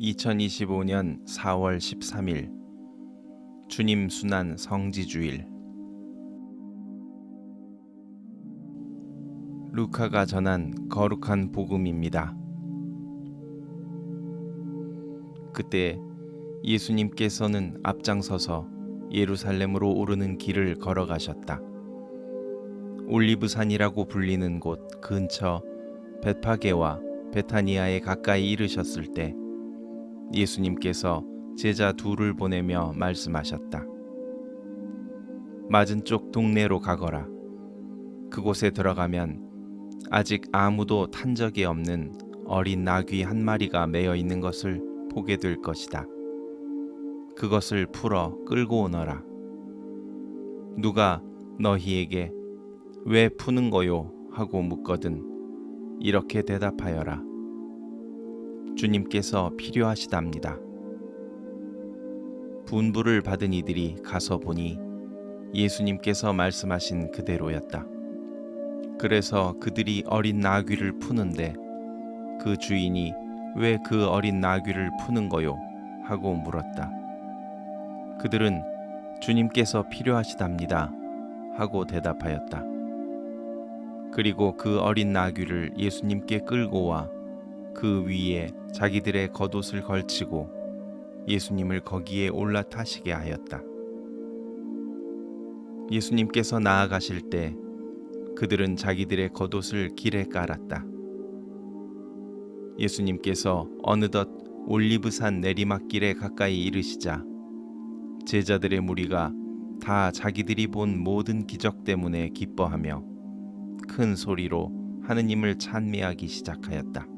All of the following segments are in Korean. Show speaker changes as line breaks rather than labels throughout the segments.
2025년 4월 13일 주님 순환 성지주일 루카가 전한 거룩한 복음입니다. 그때 예수님께서는 앞장서서 예루살렘으로 오르는 길을 걸어가셨다. 올리브산이라고 불리는 곳 근처 베파게와 베타니아에 가까이 이르셨을 때 예수님께서 제자 둘을 보내며 말씀하셨다. 맞은 쪽 동네로 가거라. 그곳에 들어가면 아직 아무도 탄 적이 없는 어린 나귀 한 마리가 매여 있는 것을 보게 될 것이다. 그것을 풀어 끌고 오너라. 누가 너희에게 왜 푸는 거요? 하고 묻거든 이렇게 대답하여라. 주님께서 필요하시답니다. 분부를 받은 이들이 가서 보니 예수님께서 말씀하신 그대로였다. 그래서 그들이 어린 나귀를 푸는데 그 주인이 왜 그 어린 나귀를 푸는 거요? 하고 물었다. 그들은 주님께서 필요하시답니다. 하고 대답하였다. 그리고 그 어린 나귀를 예수님께 끌고 와 그 위에 자기들의 겉옷을 걸치고 예수님을 거기에 올라타시게 하였다. 예수님께서 나아가실 때 그들은 자기들의 겉옷을 길에 깔았다. 예수님께서 어느덧 올리브산 내리막길에 가까이 이르시자 제자들의 무리가 다 자기들이 본 모든 기적 때문에 기뻐하며 큰 소리로 하느님을 찬미하기 시작하였다.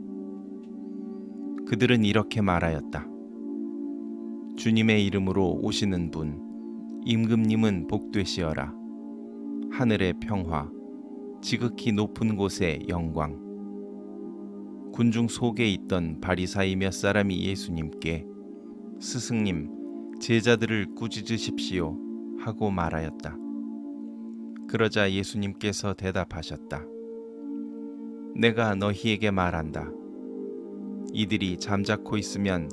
그들은 이렇게 말하였다. 주님의 이름으로 오시는 분, 임금님은 복되시어라. 하늘의 평화, 지극히 높은 곳의 영광. 군중 속에 있던 바리사이 몇 사람이 예수님께 스승님, 제자들을 꾸짖으십시오 하고 말하였다. 그러자 예수님께서 대답하셨다. 내가 너희에게 말한다. 이들이 잠자코 있으면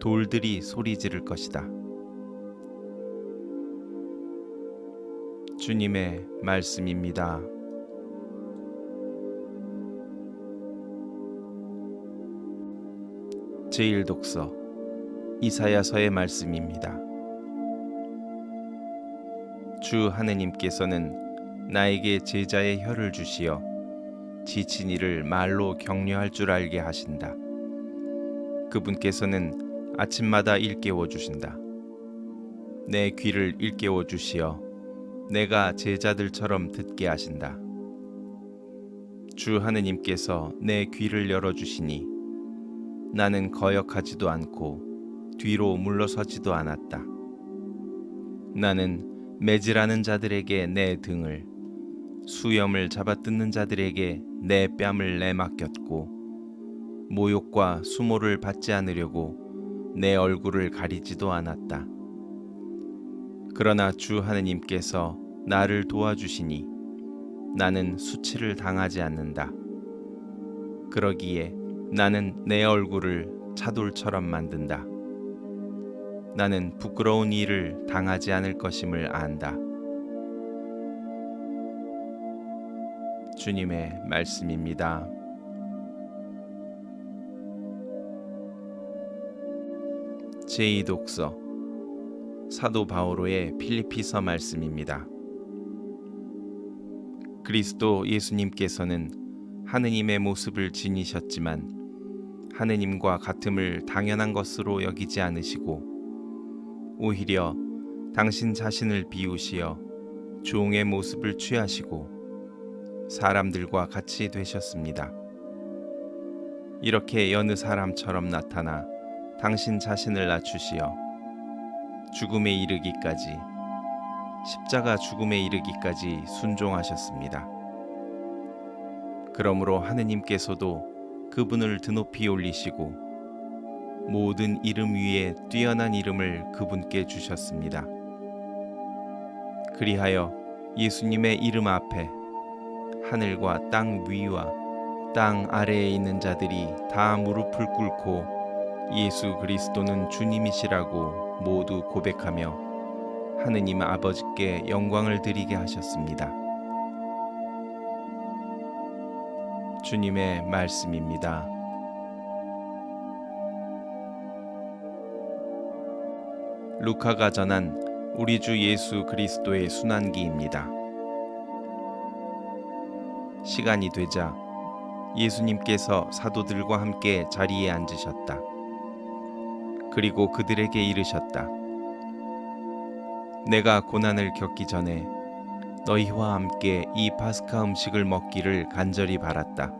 돌들이 소리 지를 것이다. 주님의 말씀입니다. 제1독서 이사야서의 말씀입니다. 주 하느님께서는 나에게 제자의 혀를 주시어 지친 이를 말로 격려할 줄 알게 하신다. 그분께서는 아침마다 일깨워 주신다. 내 귀를 일깨워 주시어 내가 제자들처럼 듣게 하신다. 주 하느님께서 내 귀를 열어 주시니 나는 거역하지도 않고 뒤로 물러서지도 않았다. 나는 매질하는 자들에게 내 등을 수염을 잡아뜯는 자들에게 내 뺨을 내맡겼고 모욕과 수모를 받지 않으려고 내 얼굴을 가리지도 않았다. 그러나 주 하느님께서 나를 도와주시니 나는 수치를 당하지 않는다. 그러기에 나는 내 얼굴을 차돌처럼 만든다. 나는 부끄러운 일을 당하지 않을 것임을 안다. 주님의 말씀입니다. 제2독서 사도 바오로의 필리피서 말씀입니다. 그리스도 예수님께서는 하느님의 모습을 지니셨지만 하느님과 같음을 당연한 것으로 여기지 않으시고 오히려 당신 자신을 비우시어 종의 모습을 취하시고 사람들과 같이 되셨습니다. 이렇게 여느 사람처럼 나타나 당신 자신을 낮추시어 죽음에 이르기까지 십자가 죽음에 이르기까지 순종하셨습니다. 그러므로 하느님께서도 그분을 드높이 올리시고 모든 이름 위에 뛰어난 이름을 그분께 주셨습니다. 그리하여 예수님의 이름 앞에 하늘과 땅 위와 땅 아래에 있는 자들이 다 무릎을 꿇고 예수 그리스도는 주님이시라고 모두 고백하며 하느님 아버지께 영광을 드리게 하셨습니다. 주님의 말씀입니다. 루카가 전한 우리 주 예수 그리스도의 순환기입니다. 시간이 되자 예수님께서 사도들과 함께 자리에 앉으셨다. 그리고 그들에게 이르셨다. 내가 고난을 겪기 전에 너희와 함께 이 파스카 음식을 먹기를 간절히 바랐다.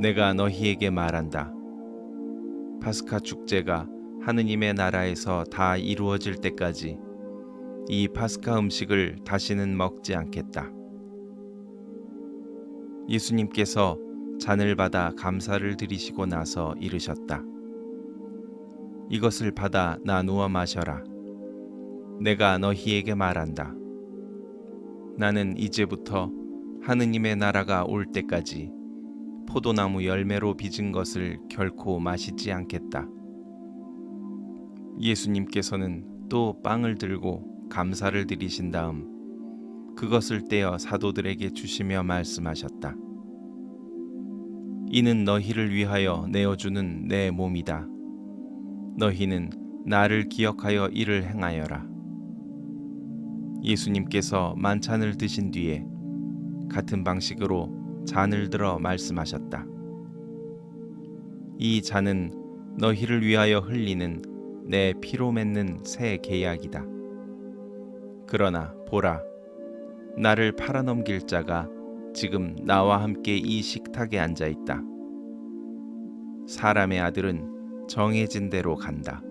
내가 너희에게 말한다. 파스카 축제가 하느님의 나라에서 다 이루어질 때까지 이 파스카 음식을 다시는 먹지 않겠다. 예수님께서 잔을 받아 감사를 드리시고 나서 이르셨다. 이것을 받아 나누어 마셔라. 내가 너희에게 말한다. 나는 이제부터 하느님의 나라가 올 때까지 포도나무 열매로 빚은 것을 결코 마시지 않겠다. 예수님께서는 또 빵을 들고 감사를 드리신 다음 그것을 떼어 사도들에게 주시며 말씀하셨다. 이는 너희를 위하여 내어주는 내 몸이다. 너희는 나를 기억하여 이를 행하여라. 예수님께서 만찬을 드신 뒤에 같은 방식으로 잔을 들어 말씀하셨다. 이 잔은 너희를 위하여 흘리는 내 피로 맺는 새 계약이다. 그러나 보라, 나를 팔아넘길 자가 지금 나와 함께 이 식탁에 앉아 있다. 사람의 아들은 정해진 대로 간다.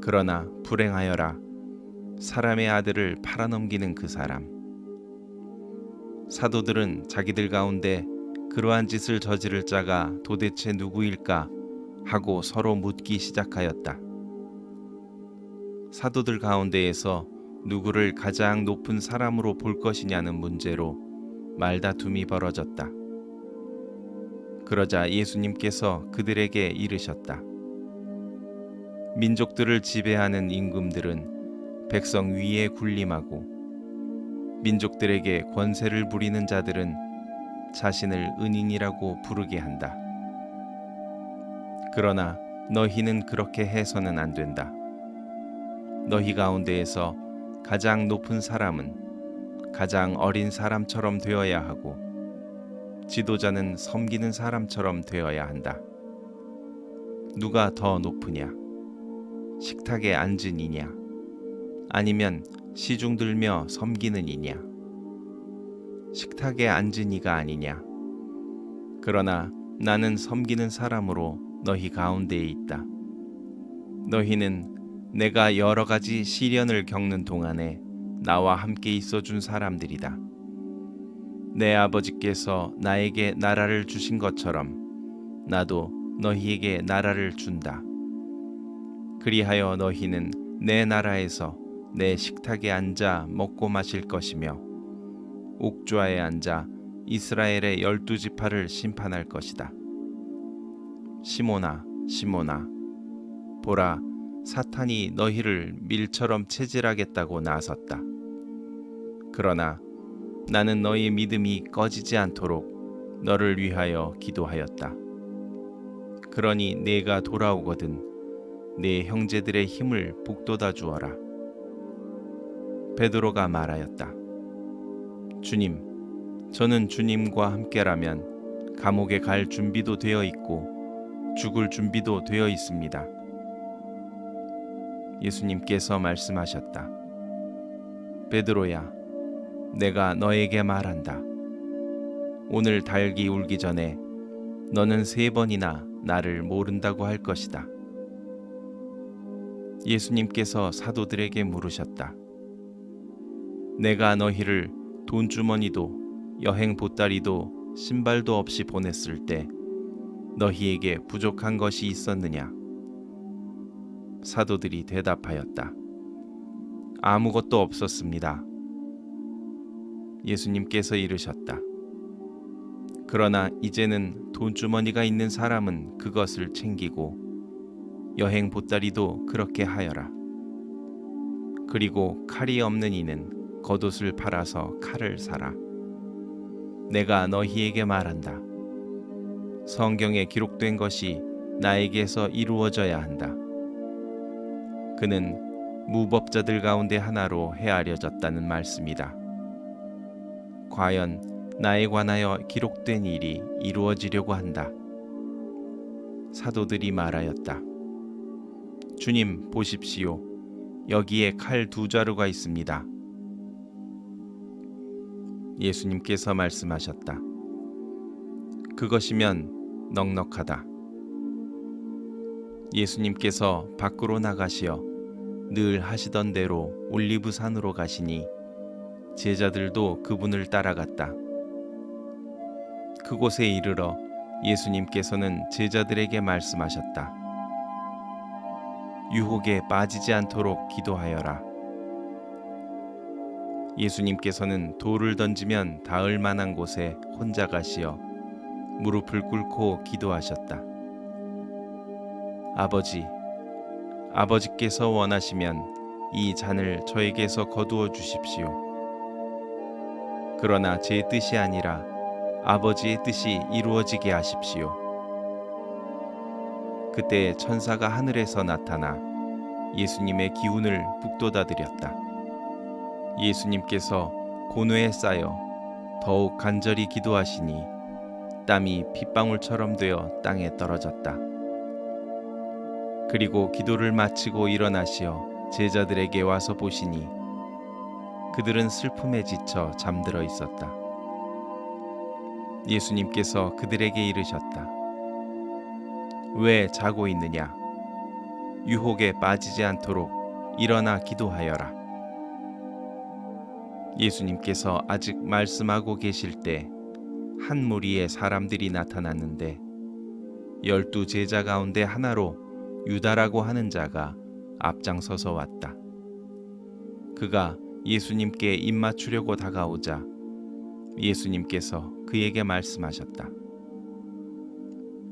그러나 불행하여라. 사람의 아들을 팔아넘기는 그 사람. 사도들은 자기들 가운데 그러한 짓을 저지를 자가 도대체 누구일까 하고 서로 묻기 시작하였다. 사도들 가운데에서 누구를 가장 높은 사람으로 볼 것이냐는 문제로 말다툼이 벌어졌다. 그러자 예수님께서 그들에게 이르셨다. 민족들을 지배하는 임금들은 백성 위에 군림하고 민족들에게 권세를 부리는 자들은 자신을 은인이라고 부르게 한다. 그러나 너희는 그렇게 해서는 안 된다. 너희 가운데에서 가장 높은 사람은 가장 어린 사람처럼 되어야 하고 지도자는 섬기는 사람처럼 되어야 한다. 누가 더 높으냐? 식탁에 앉은 이냐? 아니면 시중 들며 섬기는 이냐? 식탁에 앉은 이가 아니냐? 그러나 나는 섬기는 사람으로 너희 가운데에 있다. 너희는 내가 여러 가지 시련을 겪는 동안에 나와 함께 있어 준 사람들이다. 내 아버지께서 나에게 나라를 주신 것처럼 나도 너희에게 나라를 준다. 그리하여 너희는 내 나라에서 내 식탁에 앉아 먹고 마실 것이며 옥좌에 앉아 이스라엘의 열두 지파를 심판할 것이다. 시모나, 시모나, 보라, 사탄이 너희를 밀처럼 체질하겠다고 나섰다. 그러나 나는 너희 믿음이 꺼지지 않도록 너를 위하여 기도하였다. 그러니 내가 돌아오거든 내 형제들의 힘을 북돋아 주어라. 베드로가 말하였다. 주님, 저는 주님과 함께라면 감옥에 갈 준비도 되어 있고 죽을 준비도 되어 있습니다. 예수님께서 말씀하셨다. 베드로야, 내가 너에게 말한다. 오늘 달기 울기 전에 너는 세 번이나 나를 모른다고 할 것이다. 예수님께서 사도들에게 물으셨다. 내가 너희를 돈주머니도 여행 보따리도 신발도 없이 보냈을 때 너희에게 부족한 것이 있었느냐? 사도들이 대답하였다. 아무것도 없었습니다. 예수님께서 이르셨다. 그러나 이제는 돈주머니가 있는 사람은 그것을 챙기고 여행 보따리도 그렇게 하여라. 그리고 칼이 없는 이는 겉옷을 팔아서 칼을 사라. 내가 너희에게 말한다. 성경에 기록된 것이 나에게서 이루어져야 한다. 그는 무법자들 가운데 하나로 헤아려졌다는 말씀이다. 과연 나에 관하여 기록된 일이 이루어지려고 한다. 사도들이 말하였다. 주님 보십시오. 여기에 칼 두 자루가 있습니다. 예수님께서 말씀하셨다. 그것이면 넉넉하다. 예수님께서 밖으로 나가시어 늘 하시던 대로 올리브 산으로 가시니 제자들도 그분을 따라갔다. 그곳에 이르러 예수님께서는 제자들에게 말씀하셨다. 유혹에 빠지지 않도록 기도하여라. 예수님께서는 돌을 던지면 닿을 만한 곳에 혼자 가시어 무릎을 꿇고 기도하셨다. 아버지, 아버지께서 원하시면 이 잔을 저에게서 거두어 주십시오. 그러나 제 뜻이 아니라 아버지의 뜻이 이루어지게 하십시오. 그때 천사가 하늘에서 나타나 예수님의 기운을 북돋아 드렸다. 예수님께서 고뇌에 쌓여 더욱 간절히 기도하시니 땀이 핏방울처럼 되어 땅에 떨어졌다. 그리고 기도를 마치고 일어나시어 제자들에게 와서 보시니 그들은 슬픔에 지쳐 잠들어 있었다. 예수님께서 그들에게 이르셨다. 왜 자고 있느냐? 유혹에 빠지지 않도록 일어나 기도하여라. 예수님께서 아직 말씀하고 계실 때 한 무리의 사람들이 나타났는데 열두 제자 가운데 하나로 유다라고 하는 자가 앞장서서 왔다. 그가 예수님께 입맞추려고 다가오자 예수님께서 그에게 말씀하셨다.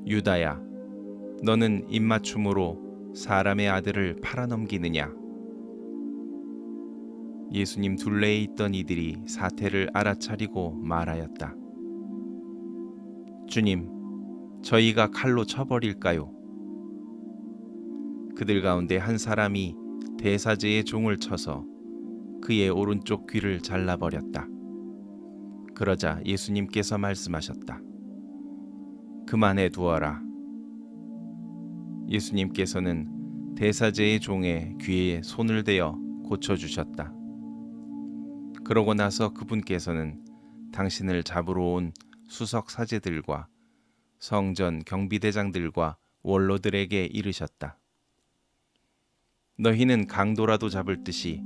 유다야, 너는 입맞춤으로 사람의 아들을 팔아넘기느냐? 예수님 둘레에 있던 이들이 사태를 알아차리고 말하였다. 주님, 저희가 칼로 쳐버릴까요? 그들 가운데 한 사람이 대사제의 종을 쳐서 그의 오른쪽 귀를 잘라버렸다. 그러자 예수님께서 말씀하셨다. 그만해 두어라. 예수님께서는 대사제의 종의 귀에 손을 대어 고쳐주셨다. 그러고 나서 그분께서는 당신을 잡으러 온 수석 사제들과 성전 경비대장들과 원로들에게 이르셨다. 너희는 강도라도 잡을 듯이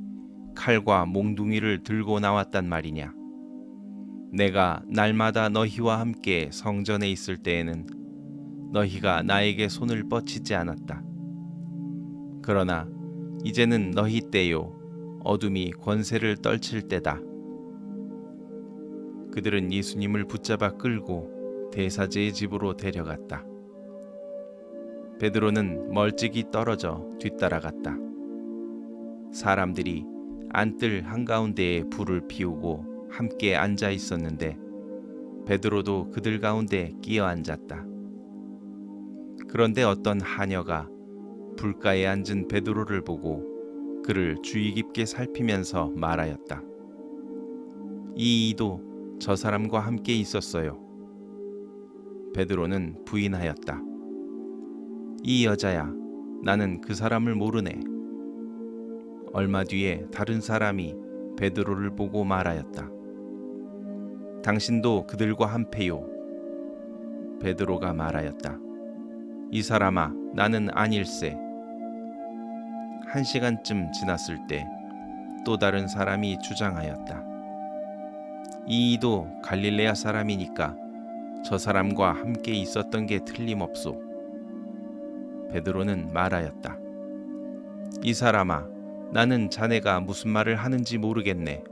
칼과 몽둥이를 들고 나왔단 말이냐. 내가 날마다 너희와 함께 성전에 있을 때에는 너희가 나에게 손을 뻗치지 않았다. 그러나 이제는 너희 때요 어둠이 권세를 떨칠 때다. 그들은 예수님을 붙잡아 끌고 대사제의 집으로 데려갔다. 베드로는 멀찍이 떨어져 뒤따라갔다. 사람들이 안뜰 한가운데에 불을 피우고 함께 앉아 있었는데 베드로도 그들 가운데 끼어 앉았다. 그런데 어떤 하녀가 불가에 앉은 베드로를 보고 그를 주의 깊게 살피면서 말하였다. 이 이도 저 사람과 함께 있었어요. 베드로는 부인하였다. 이 여자야, 나는 그 사람을 모르네. 얼마 뒤에 다른 사람이 베드로를 보고 말하였다. 당신도 그들과 한패요. 베드로가 말하였다. 이 사람아, 나는 아닐세. 한 시간쯤 지났을 때 또 다른 사람이 주장하였다. 이 이도 갈릴레아 사람이니까 저 사람과 함께 있었던 게 틀림없소. 베드로는 말하였다. 이 사람아, 나는 자네가 무슨 말을 하는지 모르겠네.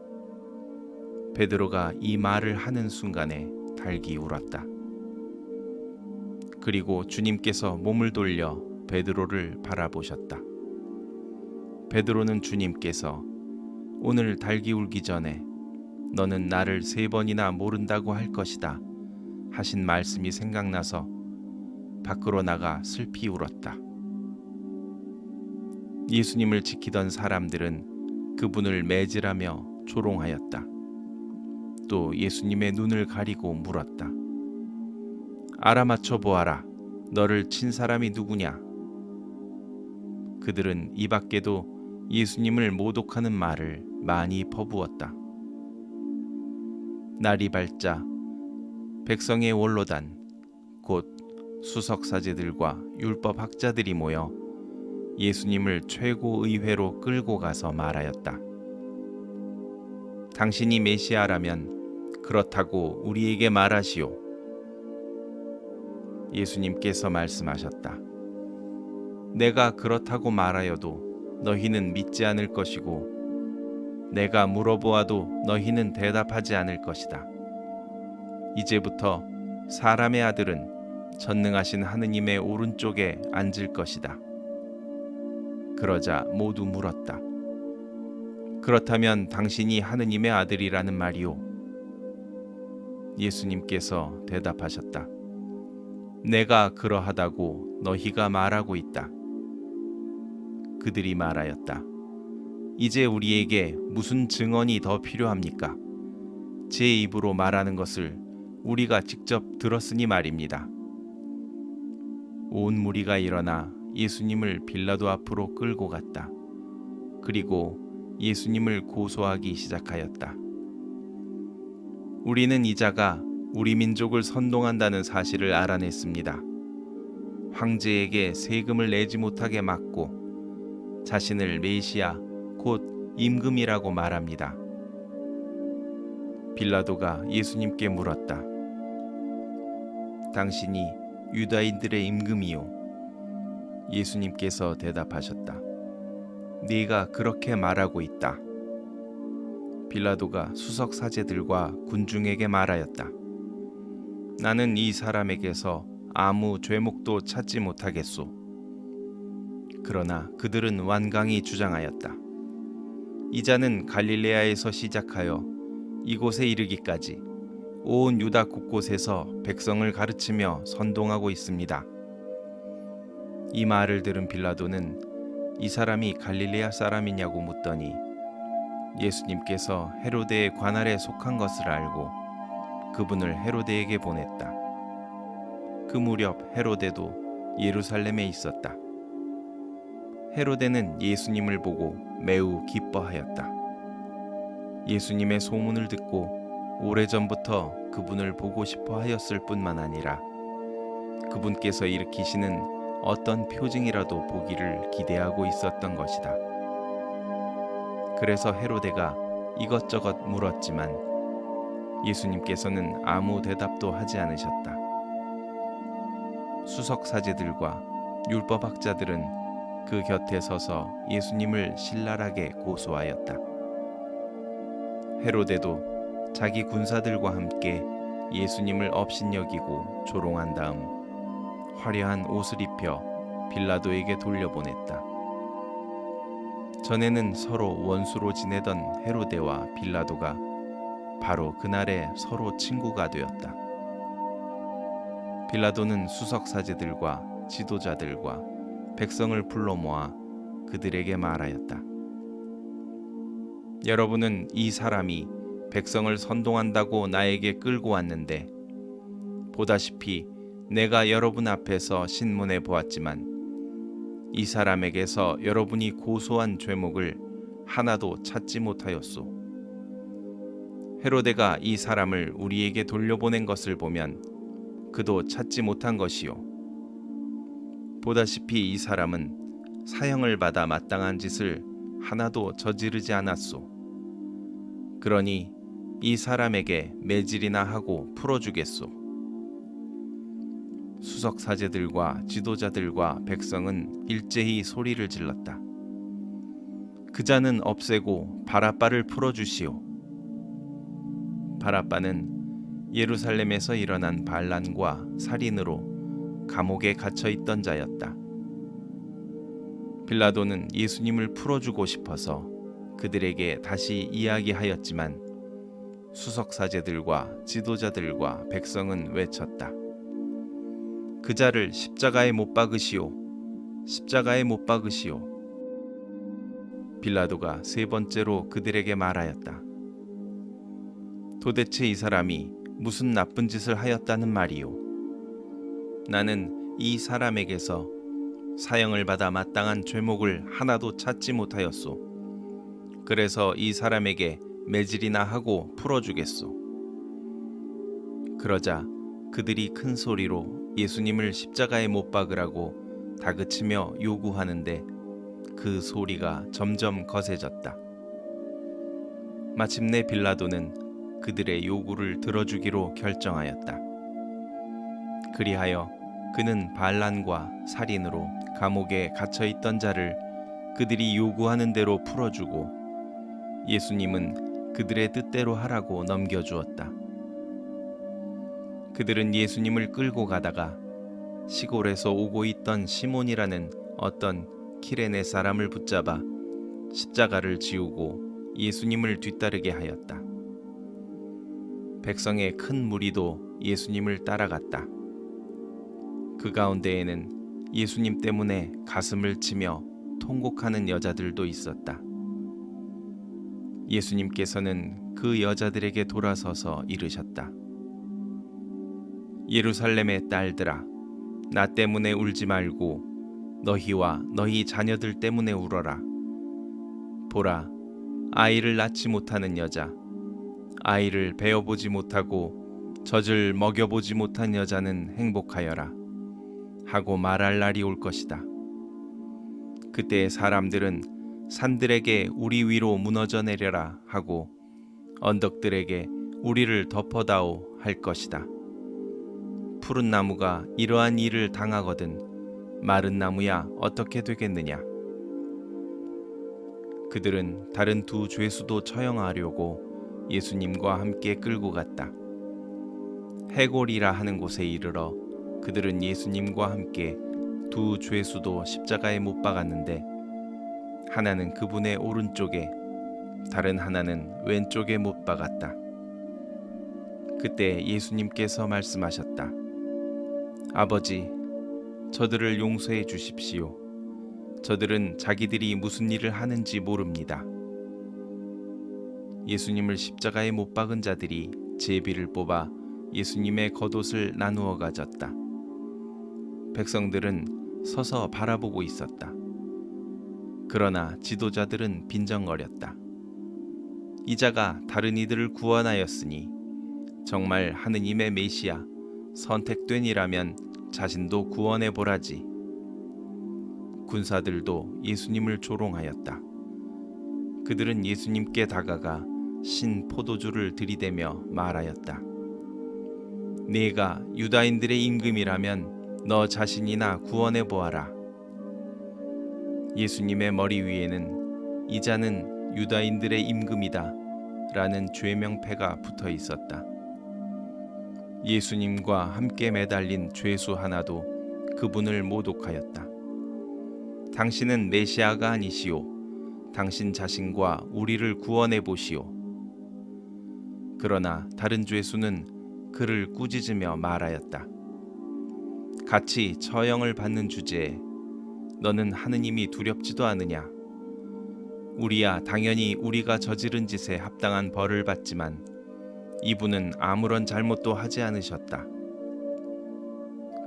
베드로가 이 말을 하는 순간에 달기 울었다. 그리고 주님께서 몸을 돌려 베드로를 바라보셨다. 베드로는 주님께서 오늘 달기 울기 전에 너는 나를 세 번이나 모른다고 할 것이다 하신 말씀이 생각나서 밖으로 나가 슬피 울었다. 예수님을 지키던 사람들은 그분을 매질하며 조롱하였다. 또 예수님의 눈을 가리고 물었다. 알아맞혀 보아라. 너를 친 사람이 누구냐? 그들은 이 밖에도 예수님을 모독하는 말을 많이 퍼부었다. 날이 밝자 백성의 원로단 곧 수석 사제들과 율법 학자들이 모여 예수님을 최고 의회로 끌고 가서 말하였다. 당신이 메시아라면 그렇다고 우리에게 말하시오. 예수님께서 말씀하셨다. 내가 그렇다고 말하여도 너희는 믿지 않을 것이고 내가 물어보아도 너희는 대답하지 않을 것이다. 이제부터 사람의 아들은 전능하신 하느님의 오른쪽에 앉을 것이다. 그러자 모두 물었다. 그렇다면 당신이 하느님의 아들이라는 말이오. 예수님께서 대답하셨다. 내가 그러하다고 너희가 말하고 있다. 그들이 말하였다. 이제 우리에게 무슨 증언이 더 필요합니까? 제 입으로 말하는 것을 우리가 직접 들었으니 말입니다. 온 무리가 일어나 예수님을 빌라도 앞으로 끌고 갔다. 그리고 예수님을 고소하기 시작하였다. 우리는 이자가 우리 민족을 선동한다는 사실을 알아냈습니다. 황제에게 세금을 내지 못하게 막고 자신을 메시아 곧 임금이라고 말합니다. 빌라도가 예수님께 물었다. 당신이 유다인들의 임금이요. 예수님께서 대답하셨다. 네가 그렇게 말하고 있다. 빌라도가 수석 사제들과 군중에게 말하였다. 나는 이 사람에게서 아무 죄목도 찾지 못하겠소. 그러나 그들은 완강히 주장하였다. 이자는 갈릴레아에서 시작하여 이곳에 이르기까지 온 유다 곳곳에서 백성을 가르치며 선동하고 있습니다. 이 말을 들은 빌라도는 이 사람이 갈릴레아 사람이냐고 묻더니 예수님께서 헤로데의 관할에 속한 것을 알고 그분을 헤로데에게 보냈다. 그 무렵 헤로데도 예루살렘에 있었다. 헤로데는 예수님을 보고 매우 기뻐하였다. 예수님의 소문을 듣고 오래전부터 그분을 보고 싶어 하였을 뿐만 아니라 그분께서 일으키시는 어떤 표징이라도 보기를 기대하고 있었던 것이다. 그래서 헤로데가 이것저것 물었지만 예수님께서는 아무 대답도 하지 않으셨다. 수석 사제들과 율법 학자들은 그 곁에 서서 예수님을 신랄하게 고소하였다. 헤로데도 자기 군사들과 함께 예수님을 업신여기고 조롱한 다음 화려한 옷을 입혀 빌라도에게 돌려보냈다. 전에는 서로 원수로 지내던 헤로데와 빌라도가 바로 그날에 서로 친구가 되었다. 빌라도는 수석 사제들과 지도자들과 백성을 불러 모아 그들에게 말하였다. 여러분은 이 사람이 백성을 선동한다고 나에게 끌고 왔는데 보다시피 내가 여러분 앞에서 신문해 보았지만 이 사람에게서 여러분이 고소한 죄목을 하나도 찾지 못하였소. 헤로데가 이 사람을 우리에게 돌려보낸 것을 보면 그도 찾지 못한 것이요. 보다시피 이 사람은 사형을 받아 마땅한 짓을 하나도 저지르지 않았소. 그러니 이 사람에게 매질이나 하고 풀어주겠소. 수석 사제들과 지도자들과 백성은 일제히 소리를 질렀다. 그 자는 없애고 바라빠를 풀어주시오. 바라빠는 예루살렘에서 일어난 반란과 살인으로 감옥에 갇혀 있던 자였다. 빌라도는 예수님을 풀어주고 싶어서 그들에게 다시 이야기하였지만 수석 사제들과 지도자들과 백성은 외쳤다. 그 자를 십자가에 못 박으시오. 십자가에 못 박으시오. 빌라도가 세 번째로 그들에게 말하였다. 도대체 이 사람이 무슨 나쁜 짓을 하였다는 말이오. 나는 이 사람에게서 사형을 받아 마땅한 죄목을 하나도 찾지 못하였소. 그래서 이 사람에게 매질이나 하고 풀어주겠소. 그러자 그들이 큰 소리로 예수님을 십자가에 못 박으라고 다그치며 요구하는데 그 소리가 점점 거세졌다. 마침내 빌라도는 그들의 요구를 들어주기로 결정하였다. 그리하여 그는 반란과 살인으로 감옥에 갇혀 있던 자를 그들이 요구하는 대로 풀어주고 예수님은 그들의 뜻대로 하라고 넘겨주었다. 그들은 예수님을 끌고 가다가 시골에서 오고 있던 시몬이라는 어떤 키레네 사람을 붙잡아 십자가를 지우고 예수님을 뒤따르게 하였다. 백성의 큰 무리도 예수님을 따라갔다. 그 가운데에는 예수님 때문에 가슴을 치며 통곡하는 여자들도 있었다. 예수님께서는 그 여자들에게 돌아서서 이르셨다. 예루살렘의 딸들아, 나 때문에 울지 말고 너희와 너희 자녀들 때문에 울어라. 보라, 아이를 낳지 못하는 여자, 아이를 베어보지 못하고 젖을 먹여보지 못한 여자는 행복하여라. 하고 말할 날이 올 것이다. 그때 사람들은 산들에게 우리 위로 무너져 내려라 하고 언덕들에게 우리를 덮어다오 할 것이다. 푸른 나무가 이러한 일을 당하거든 마른 나무야 어떻게 되겠느냐? 그들은 다른 두 죄수도 처형하려고 예수님과 함께 끌고 갔다. 해골이라 하는 곳에 이르러 그들은 예수님과 함께 두 죄수도 십자가에 못 박았는데 하나는 그분의 오른쪽에 다른 하나는 왼쪽에 못 박았다. 그때 예수님께서 말씀하셨다. 아버지, 저들을 용서해 주십시오. 저들은 자기들이 무슨 일을 하는지 모릅니다. 예수님을 십자가에 못 박은 자들이 제비를 뽑아 예수님의 겉옷을 나누어 가졌다. 백성들은 서서 바라보고 있었다. 그러나 지도자들은 빈정거렸다. 이자가 다른 이들을 구원하였으니 정말 하느님의 메시아 선택된 이라면 자신도 구원해 보라지. 군사들도 예수님을 조롱하였다. 그들은 예수님께 다가가 신 포도주를 들이대며 말하였다. 네가 유다인들의 임금이라면 너 자신이나 구원해 보아라. 예수님의 머리 위에는 이 자는 유다인들의 임금이다 라는 죄명패가 붙어 있었다. 예수님과 함께 매달린 죄수 하나도 그분을 모독하였다. 당신은 메시아가 아니시오. 당신 자신과 우리를 구원해 보시오. 그러나 다른 죄수는 그를 꾸짖으며 말하였다. 같이 처형을 받는 주제에 너는 하느님이 두렵지도 않으냐? 우리야 당연히 우리가 저지른 짓에 합당한 벌을 받지만 이분은 아무런 잘못도 하지 않으셨다.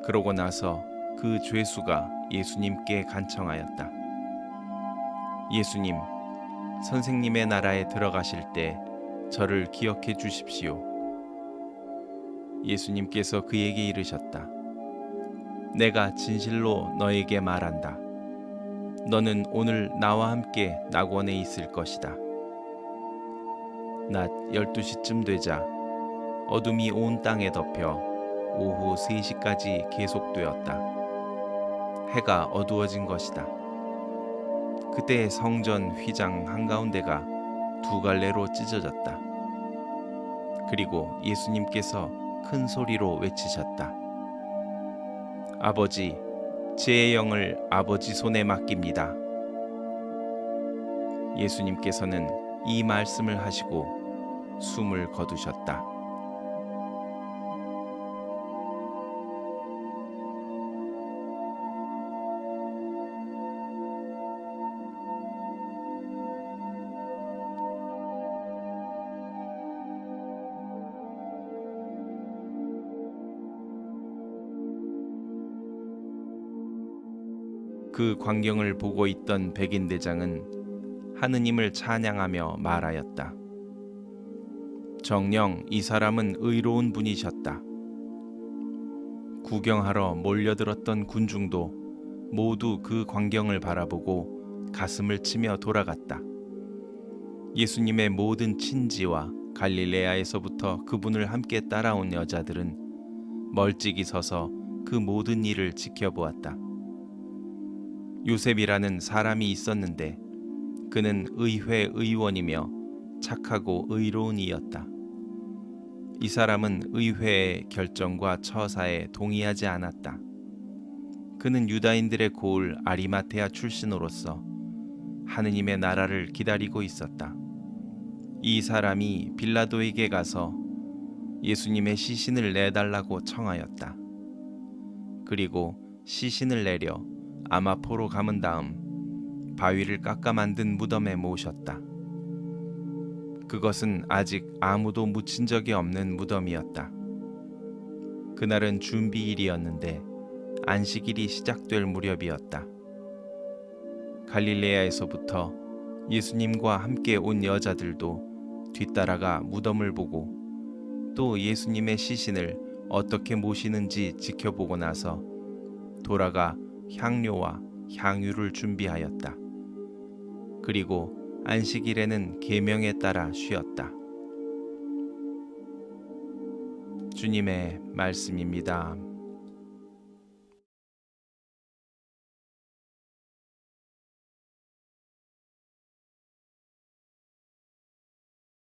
그러고 나서 그 죄수가 예수님께 간청하였다. 예수님, 선생님의 나라에 들어가실 때 저를 기억해 주십시오. 예수님께서 그에게 이르셨다. 내가 진실로 너에게 말한다. 너는 오늘 나와 함께 낙원에 있을 것이다. 낮 12시쯤 되자 어둠이 온 땅에 덮여 오후 3시까지 계속되었다. 해가 어두워진 것이다. 그때 성전 휘장 한가운데가 두 갈래로 찢어졌다. 그리고 예수님께서 큰 소리로 외치셨다. 아버지, 제 영을 아버지 손에 맡깁니다. 예수님께서는 이 말씀을 하시고 숨을 거두셨다. 그 광경을 보고 있던 백인 대장은 하느님을 찬양하며 말하였다. 정령 이 사람은 의로운 분이셨다. 구경하러 몰려들었던 군중도 모두 그 광경을 바라보고 가슴을 치며 돌아갔다. 예수님의 모든 친지와 갈릴레아에서부터 그분을 함께 따라온 여자들은 멀찍이 서서 그 모든 일을 지켜보았다. 요셉이라는 사람이 있었는데 그는 의회 의원이며 착하고 의로운 이였다. 이 사람은 의회의 결정과 처사에 동의하지 않았다. 그는 유다인들의 고을 아리마테아 출신으로서 하느님의 나라를 기다리고 있었다. 이 사람이 빌라도에게 가서 예수님의 시신을 내달라고 청하였다. 그리고 시신을 내려 아마포로 감은 다음 바위를 깎아 만든 무덤에 모으셨다. 그것은 아직 아무도 묻힌 적이 없는 무덤이었다. 그날은 준비일이었는데 안식일이 시작될 무렵이었다. 갈릴레아에서부터 예수님과 함께 온 여자들도 뒤따라가 무덤을 보고 또 예수님의 시신을 어떻게 모시는지 지켜보고 나서 돌아가 향료와 향유를 준비하였다. 그리고 안식일에는 계명에 따라 쉬었다. 주님의 말씀입니다.